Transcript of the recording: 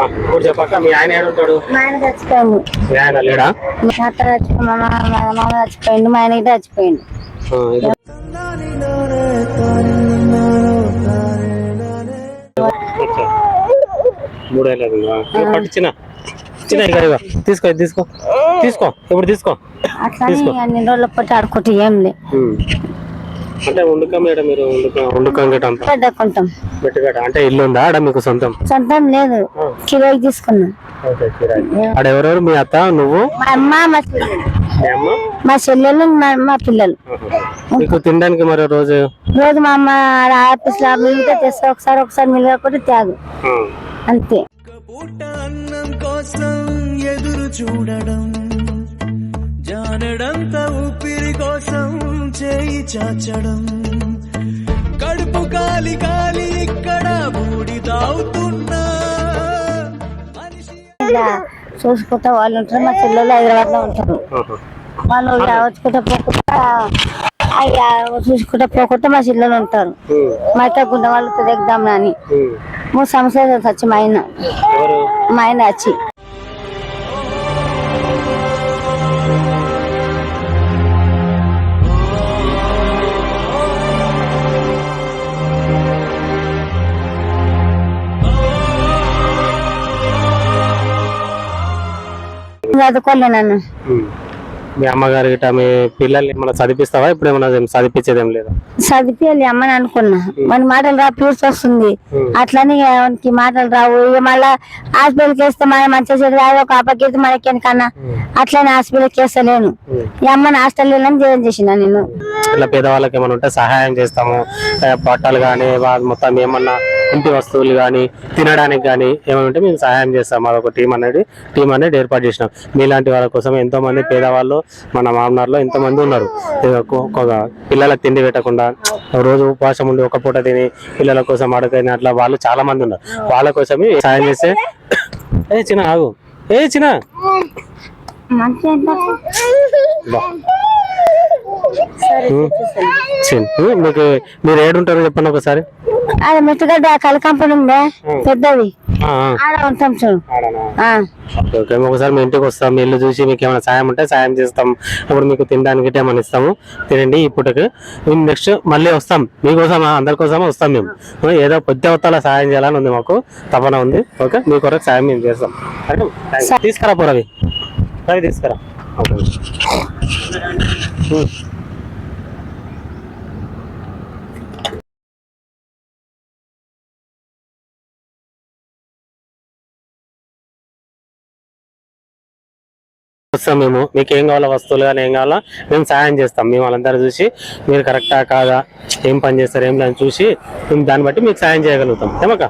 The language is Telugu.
ఆ, ఇప్పుడు చెప్పక్క మీ ఆయన ఏడుంటాడు మా ఆయన చచ్చిపోయిండు. మీ ఆయన లేడా? మా అత్త చచ్చిపోయింది మా మామ మా మామ చచ్చిపోయిండు మా ఆయన ఇటు చచ్చిపోయిండు. ఆ, ఇది- అచ్చా. మూడేళ్ళు అయిందా? ఇక పట్టు చిన్న. చిన్న ఇక ఇక. తీసుకో ఇది తీసుకో. తీసుకో ఇప్పుడు తీసుకో. అట్లని అన్ని రోజులు పట్టి ఆడుకుంటే ఏం లే. ఉమ్. అంటే ఉండుకం మీరు? ఉండుకం ఉండుకం గట్ట అంతా? పెద్దకుంటాం పెట్టుగట అంటే ఇల్లు ఉందా ఆడ మీకు సొంతం? సొంతం లేదు. కిలోకి తీసుకున్నాం. ఓకే కిరాయి. ఆడ ఎవరెవరు మీ అత్త నువ్వు? మా అమ్మ మా చెల్లెలు. మీ చెల్లెలు మా పిల్లలు. మీకు తినడానికి మరి రోజు? రోజు మా అమ్మ ఆడ ఆఫీస్లో మిగిలితే తెస్తా ఒకసారి ఒకసారి మిగలకపోతే త్యాగు. అంతే. పూట అన్నం కోసం ఎదురు చూడడం జానడంత ఊపిరి కోసం చేయి చాచడం. కడుపు కాలి కాలి ఇక్కడ బూడి తాగుతున్నా చూసుకుంటా వాళ్ళు ఉంటారు మా చెల్లెలు హైదరాబాద్లో ఉంటారు. వాళ్ళు ఇలా వచ్చుకుంటా పోకుండా అయ్యా చూసుకుంటా పోకుండా మా చెల్లెలు ఉంటారు. మా అక్క గుండె వాళ్ళతో దిగుదాం అని. మూడు సంవత్సరాలు వచ్చి మా ఆయన. మా ఆయన వచ్చి చదువుకోలే నన్ను. ఉమ్. మీ అమ్మగారు గిట్ట మీ పిల్లల్ని ఏమైనా చదివిస్తావా ఇప్పుడు ఏమైనా చదివించేది ఏం లేదా? చదివియాలి అమ్మని అనుకున్నా. మన మాటలు రా ప్యూర్స్ వస్తుంది. అట్లని వానికి మాటలు రావు. ఇక మళ్ళా హాస్పిటల్కి వేస్తే మన మంచిగా రాదు ఒక అప్పకి మనకి కన్నా? అట్లనే హాస్పిటల్కి వేస్తలేను ఈ అమ్మని హాస్టల్లో జాయిన్ చేసిన నేను. ఇట్లా పేదవాళ్ళకి ఏమైనా ఉంటే సహాయం చేస్తాము. ఆ, బట్టలు కానీ మొత్తం ఏమన్నా ఇంటి వస్తువులు కానీ తినడానికి కానీ ఏమైనా ఉంటే మేము సహాయం చేస్తాం. అదొక టీం అనేది టీం అనేది ఏర్పాటు చేసినాం. మీలాంటి వాళ్ళ కోసం ఎంతో మంది పేదవాళ్ళు మన మామనార్లో ఎంతో మంది ఉన్నారు పిల్లలకు తిండి పెట్టకుండా రోజు ఉపవాసం ఉండి ఒక పూట తిని పిల్లల కోసం అడగని అట్లా వాళ్ళు చాలా మంది ఉన్నారు. వాళ్ళ కోసమే సహాయం చేస్తే ఏ చిన్న ఆగు. ఏ. చిన్న. మీకు మీరు ఏడుంటారో చెప్పండి ఒకసారి. అది మెట్టుగడ్డ కల కంపెనీ ఉందే? పెద్దది. ఆడ ఉంటాం చూడు. ఓకే, ఒకసారి మీ ఇంటికి వస్తాం. ఇల్లు చూసి మీకు ఏమైనా సాయం ఉంటే సాయం చేస్తాం. అప్పుడు మీకు తినడానికి ఏమైనా ఇస్తాము. తినండి ఇప్పటికి నెక్స్ట్ మళ్ళీ వస్తాం. మీకోసం అందరి కోసం వస్తాం మేము. ఏదో పొద్దు అవతల సాయం చేయాలని ఉంది మాకు. తపన ఉంది. ఓకే? మీ కొరకు సాయం మేము చేస్తాం. తీసుకురా పో రవి. రవి తీసుకురా. ఓకే. వస్తాం మేము. మీకు ఏం కావాలో వస్తువులు కానీ ఏం కావాలో మేము సాయం చేస్తాం. మేము వాళ్ళందరూ చూసి మీరు కరెక్టా కాదా? ఏం పని చేస్తారు? ఏం లేని చూసి మేము దాన్ని బట్టి మీకు సాయం చేయగలుగుతాం. ఏమక్క?